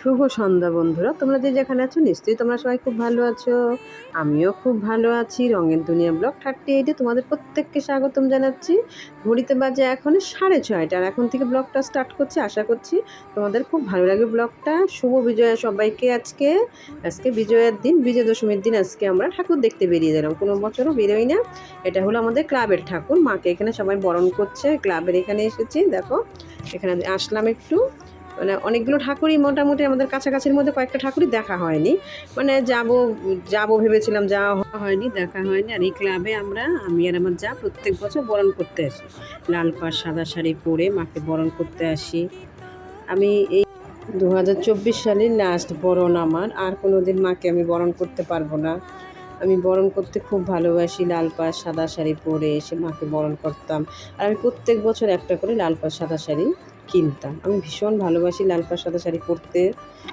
শুভ সন্ধ্যা বন্ধুরা। তোমরা যে যেখানে আছো, নিশ্চয়ই তোমরা সবাই খুব ভালো আছো। আমিও খুব ভালো আছি। রঙের দুনিয়া ব্লগ থার্টি এইটে তোমাদের প্রত্যেককে স্বাগতম জানাচ্ছি। ঘড়িতে বাজে এখন সাড়ে ছয়টা আর এখন থেকে ব্লগটা স্টার্ট করছি। আশা করছি তোমাদের খুব ভালো লাগে ব্লগটা। শুভ বিজয়া সবাইকে আজকে। আজকে বিজয়ার দিন বিজয় দশমীর দিন আজকে আমরা ঠাকুর দেখতে বেরিয়ে গেলাম কোনো বছরও বেরোই না। এটা হলো আমাদের ক্লাবের ঠাকুর। মাকে এখানে সবাই বরণ করছে। ক্লাবের এখানে এসেছি। দেখো, এখানে আসলাম একটু। মানে অনেকগুলো ঠাকুরই মোটামুটি আমাদের কাছাকাছির মধ্যে কয়েকটা ঠাকুরই দেখা হয়নি। মানে যাব যাব ভেবেছিলাম, যাওয়া হয়নি, দেখা হয়নি। আর এই ক্লাবে আমরা, আমি আর আমার যা প্রত্যেক বছর বরণ করতে আসি। লাল পাড়, সাদা শাড়ি পরে মাকে বরণ করতে আসি। আমি এই দু হাজার চব্বিশ সালের লাস্ট বরণ আমার। আর কোনো দিন মাকে আমি বরণ করতে পারব না। আমি বরণ করতে খুব ভালোবাসি লাল পাড়, সাদা শাড়ি পরে এসে মাকে বরণ করতাম। আর আমি প্রত্যেক বছর একটা করে লাল পাড়, সাদা শাড়ি কিনতাম। আমি ভীষণ ভালোবাসি লাল পাড় সাদা শাড়ি পরতে।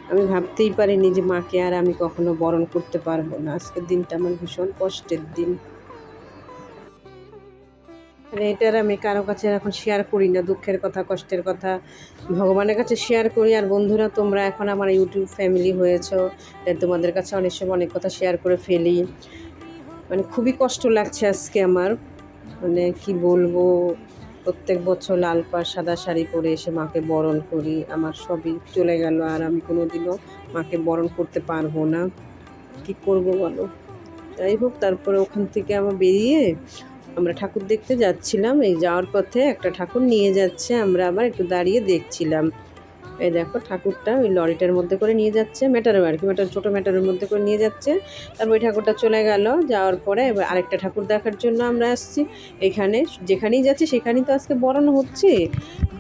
আমি ভাবতেই পারিনি যে মাকে আর আমি কখনো বরণ করতে পারব না। আজকের দিনটা আমার ভীষণ কষ্টের দিন। মানে এটার আমি কারও কাছে এখন শেয়ার করি না। দুঃখের কথা, কষ্টের কথা। ভগবানের কাছে শেয়ার করি। আর বন্ধুরা, তোমরা এখন আমার ইউটিউব ফ্যামিলি হয়েছো। তাই তোমাদের কাছে অনেক সময় অনেক কথা শেয়ার করে ফেলি। মানে খুবই কষ্ট লাগছে আজকে আমার। মানে কি বলব? প্রত্যেক বছর লাল পাড় সাদা শাড়ি পরে এসে মাকে বরণ করি। আমার সবই চলে গেল আর আমি কোনো দিনও মাকে বরণ করতে পারব না। কি করব বলো? যাই হোক, তারপরে ওখান থেকে আমার বেরিয়ে আমরা ঠাকুর দেখতে যাচ্ছিলাম। এই যাওয়ার পথে একটা ঠাকুর নিয়ে যাচ্ছে, আমরা আবার একটু দাঁড়িয়ে দেখছিলাম। এই দেখো ঠাকুরটা ওই লরিটার মধ্যে করে নিয়ে যাচ্ছে মেটারও আর কি মেটার ছোটো মেটারের মধ্যে করে নিয়ে যাচ্ছে। তারপর ওই ঠাকুরটা চলে গেল, যাওয়ার পরে এবার আরেকটা ঠাকুর দেখার জন্য আমরা আসছি। এখানে যেখানেই যাচ্ছি সেখানেই তো আজকে বরণ হচ্ছে।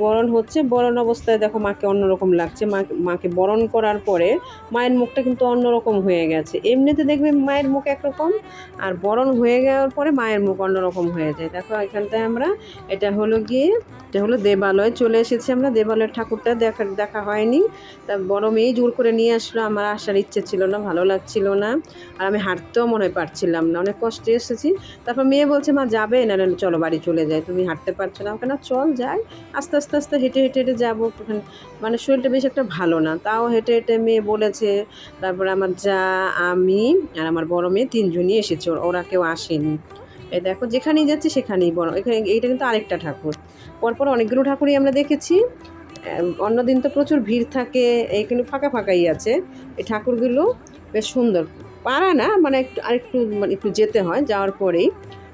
বরণ হচ্ছে, বরণ অবস্থায় দেখো মাকে অন্যরকম লাগছে। মাকে মাকে বরণ করার পরে মায়ের মুখটা কিন্তু অন্যরকম হয়ে গেছে। এমনিতে দেখবে মায়ের মুখ একরকম, আর বরণ হয়ে যাওয়ার পরে মায়ের মুখ অন্যরকম হয়ে যায়। দেখো এখানটায় আমরা, এটা হলো গিয়ে, এটা হলো দেবালয় চলে এসেছি আমরা। দেবালয়ের ঠাকুরটা দেখা দেখা হয়নি। তা বড় মেয়েই জোর করে নিয়ে আসলো, আমার আসার ইচ্ছে ছিল না, ভালো লাগছিল না। আর আমি হাঁটতেও মনে পারছিলাম না, অনেক কষ্টে এসেছি। তারপর মেয়ে বলছে, মা, যাবে? না চলো, বাড়ি চলে যাই। তুমি হাঁটতে পারছ না? ওখানে চল যাই। আস্তে আস্তে আস্তে হেঁটে হেঁটে হেঁটে যাব। ওখানে মানে শরীরটা বেশ একটা ভালো না, তাও হেঁটে হেঁটে মেয়ে বলেছে। তারপর আমার যা, আমি আর আমার বড় মেয়ে তিনজনই এসেছে ওরা কেউ আসেনি। এই দেখো, যেখানেই যাচ্ছি সেখানেই বড়, এখানে এইটা কিন্তু আরেকটা ঠাকুর। পরপর অনেকগুলো ঠাকুরই আমরা দেখেছি। অন্যদিন তো প্রচুর ভিড় থাকে এখানে ফাঁকা ফাঁকাই আছে। এই ঠাকুরগুলো বেশ সুন্দর। পারা না মানে একটু, আরেকটু মানে একটু যেতে হয়, যাওয়ার পরেই।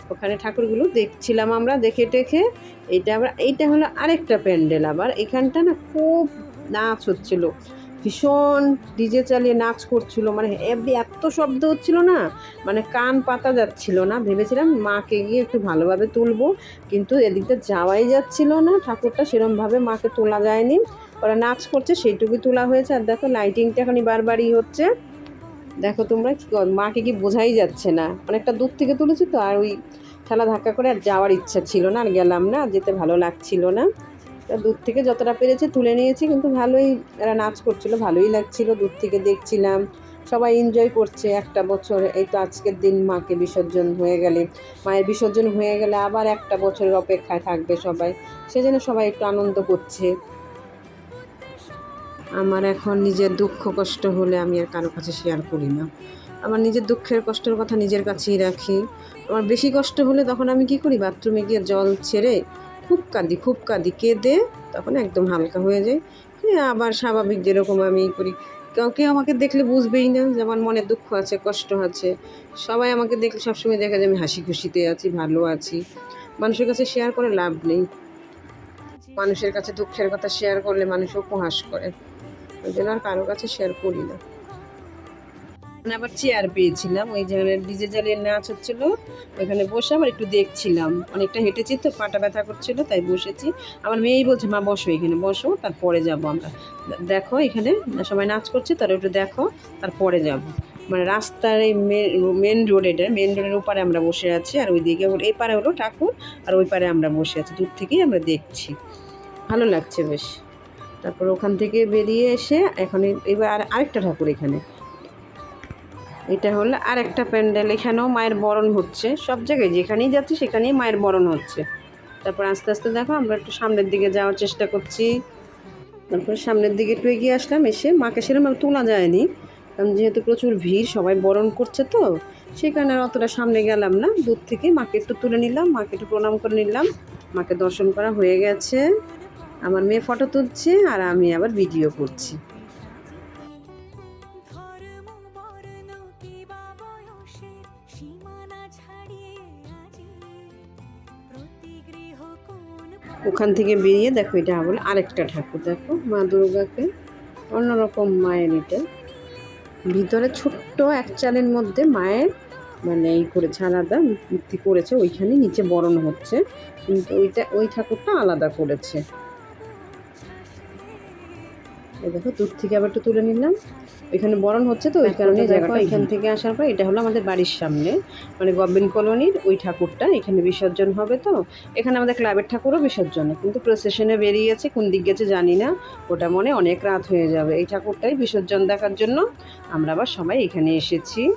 ওখানে ঠাকুরগুলো দেখছিলাম আমরা, দেখে টেখে। এইটা আবার, এইটা হলো আরেকটা প্যান্ডেল আবার। এখানটা না খুব নাচ হচ্ছিল। ভীষণ ডিজে চালিয়ে নাচ করছিল মানে এমনি এত শব্দ হচ্ছিল না মানে কান পাতা যাচ্ছিল না, ভেবেছিলাম মাকে গিয়ে একটু ভালোভাবে তুলবো, কিন্তু এদিকটা যাওয়াই যাচ্ছিল না, ঠাকুরটা সেরমভাবে মাকে তোলা যায়নি, ওরা নাচ করছে, সেইটুকুই তোলা হয়েছে, আর দেখো লাইটিংটা এখনই বারবারই হচ্ছে। দেখো তোমরা কি, মাকে কি বোঝাই যাচ্ছে না, অনেকটা দূর থেকে তুলেছি তো, আর ওই ঠেলা ধাক্কা করে আর যাওয়ার ইচ্ছা ছিল না, আর গেলাম না, যেতে ভালো লাগছিল না। তা দূর থেকে যতটা পেরেছে তুলে নিয়েছি, কিন্তু ভালোই এরা নাচ করছিল, ভালোই লাগছিল, দূর থেকে দেখছিলাম। সবাই এনজয় করছে একটা বছর, এই তো আজকের দিন মাকে বিসর্জন হয়ে গেলে। মায়ের বিসর্জন হয়ে গেলে আবার একটা বছরের অপেক্ষায় থাকবে সবাই। সেজন্য সবাই একটু আনন্দ করছে। আমার এখন নিজের দুঃখ কষ্ট হলে আমি আর কারও কাছে শেয়ার করি না। আমার নিজের দুঃখের কষ্টের কথা নিজের কাছেই রাখি। আমার বেশি কষ্ট হলে তখন আমি কি করি? বাথরুমে গিয়ে জল ছেড়ে খুব কাঁদি খুব কাঁদি কেঁদে তখন একদম হালকা হয়ে যায়। হ্যাঁ আবার স্বাভাবিক যেরকম আমি করি। কেউ আমাকে দেখলে বুঝবেই না যে আমার মনে দুঃখ আছে, কষ্ট আছে। সবাই আমাকে দেখলে সবসময় দেখা যায় আমি হাসি খুশিতে আছি, ভালো আছি। মানুষের কাছে শেয়ার করে লাভ নেই। মানুষের কাছে দুঃখের কথা শেয়ার করলে মানুষ উপহাস করে। ওই জন্য আর কারোর কাছে শেয়ার করি না। আবার চেয়ার পেয়েছিলাম, ওই যেখানে ডিজে জ্বালিয়ে নাচ হচ্ছিল ওইখানে বসে আবার একটু দেখছিলাম। অনেকটা হেঁটেছি তো, পাটা ব্যথা করছিল, তাই বসেছি। আমার মেয়েই বলছে, মা, বসো এখানে, বসো, তারপরে যাব আমরা। দেখো এখানে সবাই নাচ করছে, তারা একটু দেখো, তারপরে যাব। মানে রাস্তার এই মেন রোড এটা মেন রোডের ওপারে আমরা বসে আছি, আর ওই দিকে হলো, এই পারে হলো ঠাকুর, আর ওই পারে আমরা বসে আছি, দূর থেকেই আমরা দেখছি। ভালো লাগছে বেশ। তারপর ওখান থেকে বেরিয়ে এসে এখন এবার আর আরেকটা ঠাকুর এখানে। এটা হলো আরেকটা প্যান্ডেল, এখানেও মায়ের বরণ হচ্ছে। সব জায়গায় যেখানেই যাচ্ছি, সেখানেই মায়ের বরণ হচ্ছে। তারপর আস্তে আস্তে দেখো, আমরা একটু সামনের দিকে যাওয়ার চেষ্টা করছি। তারপরে সামনের দিকে একটু এগিয়ে আসলাম, এসে মাকে সেরকম আর তোলা যায়নি। কারণ যেহেতু প্রচুর ভিড়, সবাই বরণ করছে তো, সেই কারণে আর অতটা সামনে গেলাম না। দূর থেকে মাকে একটু তুলে নিলাম, মাকে একটু প্রণাম করে নিলাম। মাকে দর্শন করা হয়ে গেছে। আমার মেয়ে ফটো তুলছে আর আমি আবার ভিডিও করছি। ওখান থেকে বেরিয়ে দেখো এটা বলে আরেকটা ঠাকুর, দেখো মা দুর্গাকে অন্যরকম মায়ের এটা। ভিতরে ছোট্ট এক চালের মধ্যে মায়ের মানে এই করেছে, আলাদা মূর্তি করেছে, ওইখানে নিচে বরণ হচ্ছে, কিন্তু ওইটা, ওই ঠাকুরটা আলাদা করেছে। দেখো, দূর থেকে আবার একটু তুলে নিলাম। এখানে বরণ হচ্ছে তো ওই কারণে দেখো এখান থেকে আসার পর এটা হলো আমাদের বাড়ির সামনে মানে গভর্নমেন্ট কলোনির ওই ঠাকুরটা এখানে বিসর্জন হবে তো। এখানে আমাদের ক্লাবের ঠাকুরও বিসর্জন কিন্তু প্রসেশনে বেরিয়েছে কোন দিক গেছে জানি না। ওটা মনে অনেক রাত হয়ে যাবে। এই ঠাকুরটাই বিসর্জন দেখার জন্য আমরা আবার সবাই এখানে এসেছি।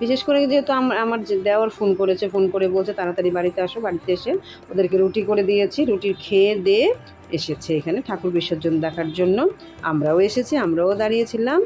বিশেষ করে যেহেতু আম- আমার যে দেওয়ার ফোন করেছে ফোন করে বলছে তাড়াতাড়ি বাড়িতে আসো বাড়িতে এসে ওদেরকে রুটি করে দিয়েছি। রুটির খেয়ে দিয়ে এসেছে এখানে ঠাকুর বিসর্জন দেখার জন্য। আমরাও এসেছি আমরাও দাঁড়িয়েছিলাম।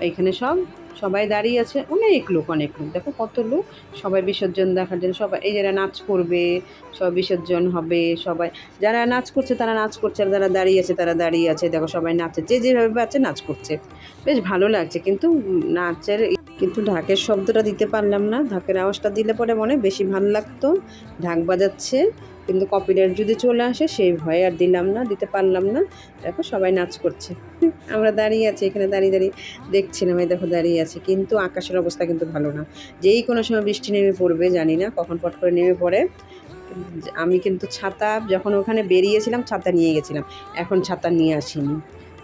এখানে সব, সবাই দাঁড়িয়ে আছে। অনেক লোক অনেক লোক। দেখো কত লোক। সবাই বিসর্জন দেখার জন্য। সবাই, এই যারা নাচ করবে সব বিসর্জন হবে, সবাই। যারা নাচ করছে, তারা নাচ করছে, আর যারা দাঁড়িয়ে আছে, তারা দাঁড়িয়ে আছে। দেখো সবাই নাচে যে যেভাবে পাচ্ছে নাচ করছে। বেশ ভালো লাগছে। কিন্তু নাচের কিন্তু ঢাকের শব্দটা দিতে পারলাম না। ঢাকের আওয়াজটা দিলে পরে মনে বেশি ভালো লাগতো। ঢাক বাজাচ্ছে। কিন্তু কপিরাইট যদি চলে আসে, সেই ভয়ে আর দিলাম না, দিতে পারলাম না। দেখো সবাই নাচ করছে। আমরা দাঁড়িয়ে আছি, এখানে দাঁড়িয়ে দাঁড়িয়ে দেখছিলাম এই দেখো দাঁড়িয়ে আছি। কিন্তু আকাশের অবস্থা কিন্তু ভালো না। যেই কোনো সময় বৃষ্টি নেমে পড়বে, জানি না কখন পট করে নেমে পড়ে। আমি কিন্তু ছাতা, যখন ওখানে বেরিয়েছিলাম, ছাতা নিয়ে গেছিলাম। এখন ছাতা নিয়ে আসিনি।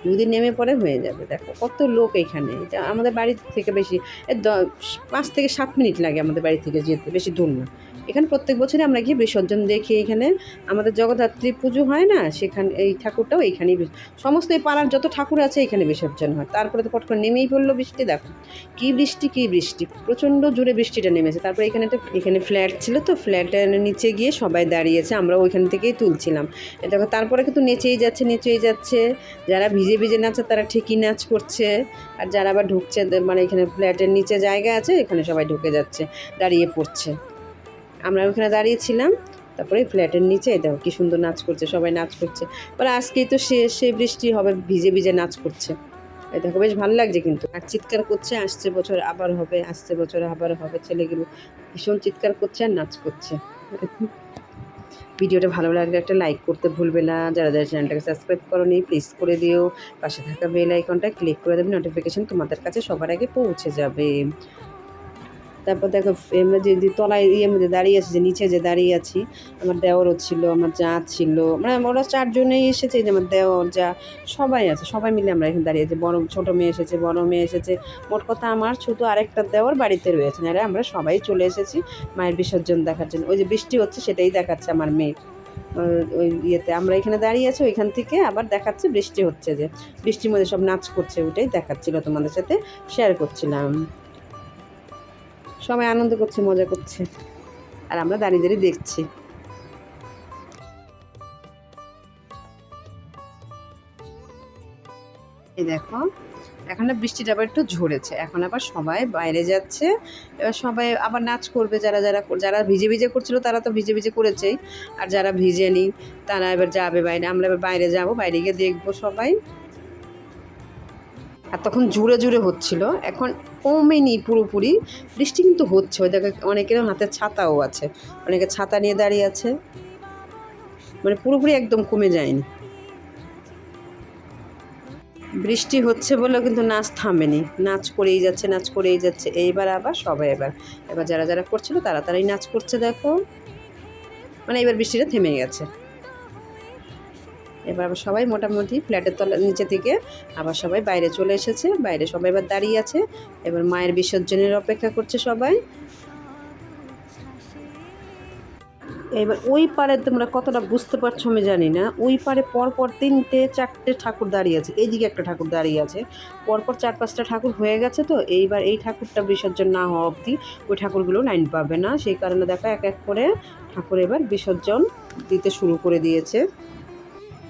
যদি নেমে পড়ে হয়ে যাবে। দেখো কত লোক এখানে। এটা আমাদের বাড়ি থেকে বেশি পাঁচ থেকে সাত মিনিট লাগে আমাদের বাড়ি থেকে যেতে, বেশি দূর না। এখানে প্রত্যেক বছরই আমরা গিয়ে বিসর্জন দেখি এখানে। আমাদের জগদ্ধাত্রী পুজো হয় না? সেখানে, এই ঠাকুরটাও এইখানেই সমস্ত এই পাড়ার যত ঠাকুর আছে এখানে বিসর্জন হয়। তারপরে তো পট করে নেমেই পড়ল বৃষ্টি, দেখো। কী বৃষ্টি কী বৃষ্টি। প্রচণ্ড জোরে বৃষ্টিটা নেমেছে। তারপরে এখানে একটা এখানে ফ্ল্যাট ছিল তো, ফ্ল্যাটের নিচে গিয়ে সবাই দাঁড়িয়েছে। আমরা ওইখান থেকেই তুলছিলাম। দেখো, তারপরে কিন্তু নেচেই যাচ্ছে নেচেই যাচ্ছে। যারা ভিজে ভিজে নাচে তারা ঠিকই নাচ করছে। আর যারা আবার ঢুকছে মানে এখানে ফ্ল্যাটের নিচে জায়গা আছে, এখানে সবাই ঢুকে যাচ্ছে, দাঁড়িয়ে পড়ছে। আমরা ওখানে দাঁড়িয়েছিলাম, তারপরে ফ্ল্যাটের নিচে দেখো কি সুন্দর নাচ করছে, সবাই নাচ করছে। বলে আজকেই তো সে সে বৃষ্টি হবে, ভিজে ভিজে নাচ করছে। এই দেখো, বেশ ভালো লাগছে কিন্তু। আর চিৎকার করছে, আসছে বছর, আবার হবে, আসছে বছর, আবার হবে, ছেলেগুলো ভীষণ চিৎকার করছে আর নাচ করছে। ভিডিওটা ভালো লাগলে একটা লাইক করতে ভুলবে না। যারা যারা চ্যানেলটাকে সাবস্ক্রাইব করনি, প্লিজ করে দিও। পাশে থাকা বেল আইকনটা ক্লিক করে দেবে নোটিফিকেশন তোমাদের কাছে সবার আগে পৌঁছে যাবে। তারপর দেখো যে তলায় ইয়ের মধ্যে দাঁড়িয়ে আছি, যে নিচে যে দাঁড়িয়ে আছি, আমার দেওরও ছিল, আমার যা ছিল। মানে ওরা চারজনেই এসেছে যে আমার দেওর যা, সবাই আছে, সবাই মিলে আমরা এখানে দাঁড়িয়ে আছি। বড়, ছোটো মেয়ে এসেছে, বড় মেয়ে এসেছে। মোট কথা আমার ছোটো আরেকটা দেওর বাড়িতে রয়েছে। না আমরা সবাই চলে এসেছি মায়ের বিসর্জন দেখার জন্য। ওই যে বৃষ্টি হচ্ছে, সেটাই দেখাচ্ছে আমার মেয়ে। ওই ইয়েতে আমরা এখানে দাঁড়িয়ে আছি, ওইখান থেকে আবার দেখাচ্ছে বৃষ্টি হচ্ছে যে। বৃষ্টির মধ্যে সব নাচ করছে, ওইটাই দেখাচ্ছিল তোমাদের সাথে শেয়ার করছিলাম। সবাই আনন্দ করছে, মজা করছে। আর আমরা দাঁড়িয়ে দাঁড়িয়ে দেখছি। এই দেখো, এখন না বৃষ্টিটা আবার একটু ঝরেছে। এখন আবার সবাই বাইরে যাচ্ছে। এবার সবাই আবার নাচ করবে, যারা যারা যারা ভিজে ভিজে করছিল তারা তো ভিজে ভিজে করেছেই। আর যারা ভিজে ভিজেনি তারা এবার যাবে বাইরে। আমরা এবার বাইরে যাব, বাইরে গিয়ে দেখব সবাই। তখন জুড়ে জুড়ে হচ্ছিল। এখন কমেনি পুরোপুরি। বৃষ্টি কিন্তু হচ্ছে। ওই দেখো অনেকের হাতে ছাতাও আছে। অনেকে ছাতা নিয়ে দাঁড়িয়ে আছে। মানে পুরোপুরি একদম কমে যায়নি। বৃষ্টি হচ্ছে বলেও কিন্তু নাচ থামেনি। নাচ করেই যাচ্ছে, নাচ করেই যাচ্ছে। এইবার আবার, সবাই এবার। এবার যারা যারা করছিল, তারা তারাই নাচ করছে, দেখো। মানে এবার বৃষ্টিটা থেমে গেছে। এবার আবার সবাই মোটামুটি ফ্ল্যাটের তলা নিচে থেকে আবার সবাই বাইরে চলে এসেছে, বাইরে সবাই এবার দাঁড়িয়ে আছে। এবার মায়ের বিসর্জনের অপেক্ষা করছে সবাই। এবার ওই পারে তোমরা কতটা বুঝতে পারছ আমি জানি না। ওই পারে পরপর তিনটে, চারটে ঠাকুর দাঁড়িয়ে আছে। এইদিকে একটা ঠাকুর দাঁড়িয়ে আছে। পরপর চার পাঁচটা ঠাকুর হয়ে গেছে তো, এইবার এই ঠাকুরটা বিসর্জন না হওয়া অবধি ওই ঠাকুরগুলো লাইন পাবে না। সেই কারণে দেখো এক এক করে ঠাকুর এবার বিসর্জন দিতে শুরু করে দিয়েছে।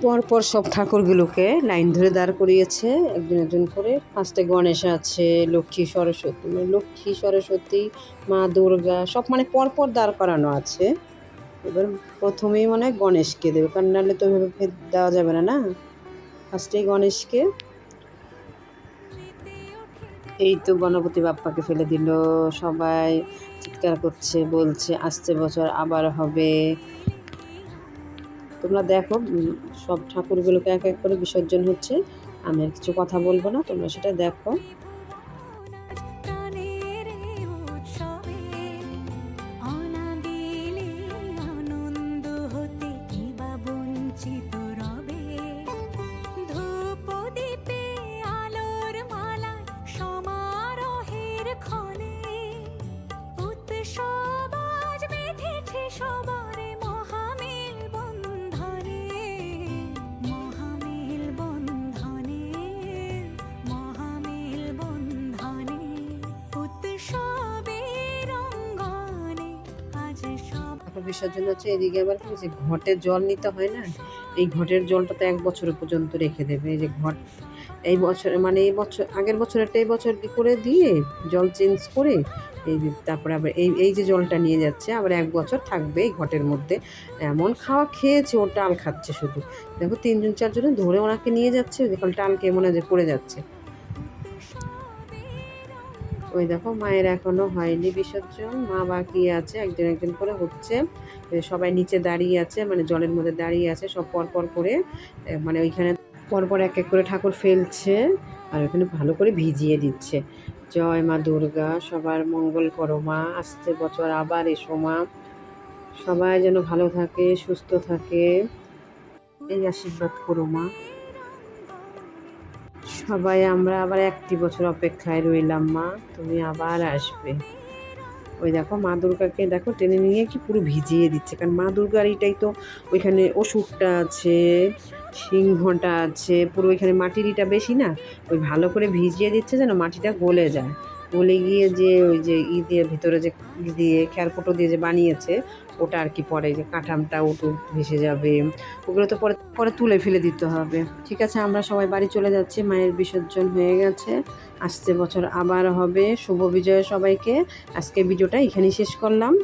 পরপর সব ঠাকুরগুলোকে লাইন ধরে দাঁড় করিয়েছে, একজন একজন করে। ফার্স্টে গণেশ আছে, লক্ষ্মী সরস্বতী মানে লক্ষ্মী সরস্বতী, মা দুর্গা, সব মানে পরপর দাঁড় করানো আছে। এবার প্রথমেই মানে গণেশকে দেবে, কারণ নাহলে তো ফের দেওয়া যাবে না না? ফার্স্টেই গণেশকে। এই তো গণপতি বাপ্পাকে ফেলে দিল, সবাই চিৎকার করছে, বলছে, আসছে বছর আবার হবে। তোমরা দেখো সব ঠাকুরগুলোকে এক এক করে বিসর্জন হচ্ছে। আমি আর কিছু কথা বলব না, তোমরা সেটা দেখো। ঠাকুর বিসর্জন হচ্ছে এদিকে আবার কি যে ঘটের জল নিতে হয় না? এই ঘটের জলটা তো এক বছর পর্যন্ত রেখে দেবে। এই যে ঘট, এই বছর মানে এই বছর, আগের বছরেরটা এই বছর করে দিয়ে জল চেঞ্জ করে এই তারপরে আবার এই এই যে জলটা নিয়ে যাচ্ছে, আবার এক বছর থাকবে এই ঘটের মধ্যে। এমন খাওয়া খেয়েছে ও টাল খাচ্ছে শুধু। দেখো তিনজন চারজনে ধরে ওনাকে নিয়ে যাচ্ছে দেখো টাল খেয়ে মনে যে পড়ে যাচ্ছে। ওই দেখো, মায়ের এখনও হয়নি বিসর্জন। মা বাকি আছে, একজন একজন করে হচ্ছে। সবাই নিচে দাঁড়িয়ে আছে মানে জলের মধ্যে দাঁড়িয়ে আছে, সব পর পর করে মানে ওইখানে পরপর এক এক করে ঠাকুর ফেলছে আর ওখানে ভালো করে ভিজিয়ে দিচ্ছে। জয় মা দুর্গা, সবার মঙ্গল করো মা, আসছে বছর, আবার এসো মা। সবাই যেন ভালো থাকে, সুস্থ থাকে, এই আশীর্বাদ করো মা। সবাই, আমরা আবার একটি বছর অপেক্ষায় রইলাম, মা। তুমি আবার আসবে। ওই দেখো, মা দুর্গাকে দেখো, টেনে নিয়ে কি পুরো ভিজিয়ে দিচ্ছে। কারণ মা দুর্গার এইটাই তো, ওইখানে ওষুধটা আছে, সিংহটা আছে, পুরো ওইখানে মাটির ইটা বেশি না? ওই ভালো করে ভিজিয়ে দিচ্ছে যেন মাটিটা গলে যায়। গলে গিয়ে যে ওই যে ই দিয়ে, ভিতরে যে ই দিয়ে খেয়ারকুটো দিয়ে যে বানিয়েছে, ওটা আর কি পরে যে কাঁঠামটা ওটু ভেসে যাবে। ওগুলো তো পরে পরে তুলে ফেলে দিতে হবে। ঠিক আছে, আমরা সবাই বাড়ি চলে যাচ্ছি। মায়ের বিসর্জন হয়ে গেছে। আসছে বছর আবার হবে। শুভ বিজয় সবাইকে। আজকে ভিডিওটা এখানেই শেষ করলাম।